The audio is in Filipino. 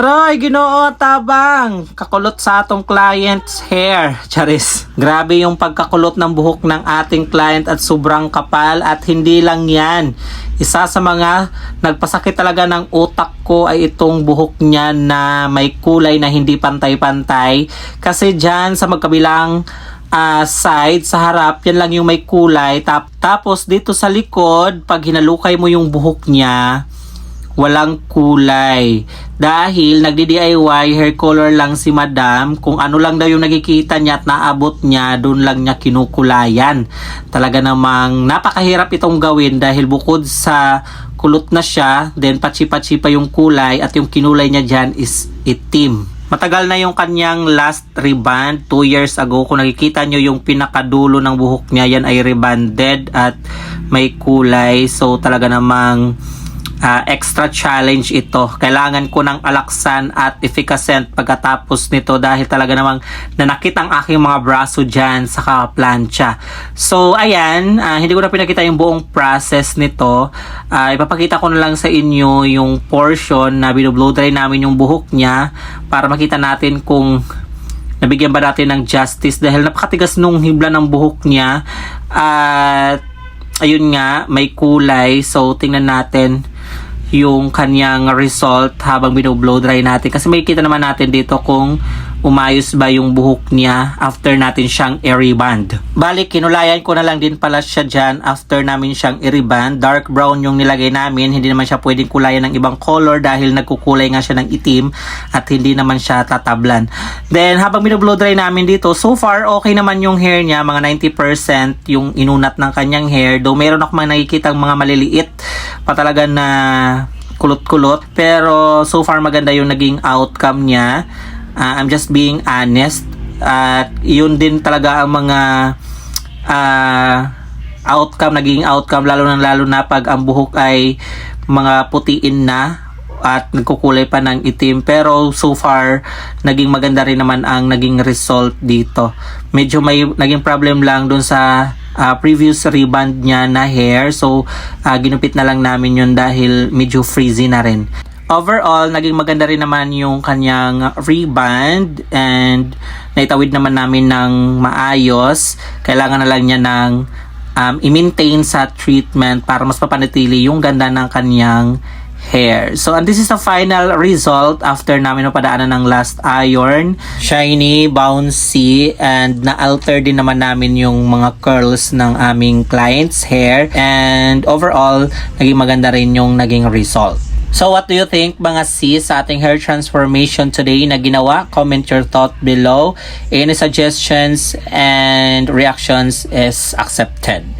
Roy, ginoo, tabang. Kakulot sa atong client's hair. Charis. Grabe yung pagkakulot ng buhok ng ating client at sobrang kapal at hindi lang yan. Isa sa mga nagpasakit talaga ng utak ko ay itong buhok niya na may kulay na hindi pantay-pantay. Kasi dyan sa magkabilang ah, side sa harap, yan lang yung may kulay. Tap- tapos dito sa likod, pag hinalukay mo yung buhok niya, walang kulay. Dahil nagdi-DIY hair color lang si madam, kung ano lang daw yung nakikita niya at naabot niya, doon lang niya kinukulayan. Talaga namang napakahirap itong gawin dahil bukod sa kulot na siya, then patsi-patsi pa yung kulay at yung kinulay niya dyan is itim. Matagal na yung kanyang last reband, 2 years ago. Kung nakikita nyo yung pinakadulo ng buhok niya, yan ay rebanded at may kulay. So talaga namang ah, extra challenge ito. Kailangan ko ng alaksan at efficacent pagkatapos nito dahil talaga namang nanakit ang aking mga braso dyan sa plancha. So, ayan, ah, hindi ko na pinakita yung buong process nito. Ah, ipapakita ko na lang sa inyo yung portion na binublow dry namin yung buhok niya para makita natin kung nabigyan ba natin ng justice dahil napakatigas nung hibla ng buhok niya at ayun nga may kulay so tingnan natin yung kanyang result habang binoblow dry natin kasi may kita naman natin dito kung umayos ba yung buhok niya after natin siyang i-reband. Balik, kinulayan ko na lang din pala siya dyan after namin siyang i-reband. Dark brown yung nilagay namin. Hindi naman siya pwedeng kulayan ng ibang color dahil nagkukulay nga siya ng itim at hindi naman siya tatablan. Then, habang binoblow dry namin dito, so far, okay naman yung hair niya. Mga 90% yung inunat ng kanyang hair. Though meron ako mga nakikitang mga maliliit pa talaga na kulot-kulot. Pero so far maganda yung naging outcome niya. Ah, I'm just being honest. At yun din talaga ang mga ah, outcome, naging outcome lalo na lalo na pag ang buhok ay mga putiin na at nagkukulay pa ng itim pero so far naging maganda rin naman ang naging result dito medyo may naging problem lang dun sa ah, previous reband niya na hair. So ah, ginupit na lang namin yun dahil medyo frizzy na rin. Overall naging maganda rin naman yung kanyang reband and naitawid naman namin ng maayos. Kailangan na lang niya ng um, i-maintain sa treatment para mas mapanatili yung ganda ng kanyang hair. So, and this is the final result after namin napadaanan ng last iron. Shiny, bouncy, and na-alter din naman namin yung mga curls ng aming client's hair. And overall, naging maganda rin yung naging result. So what do you think mga sis sa ating hair transformation today na ginawa? Comment your thought below. Any suggestions and reactions is accepted.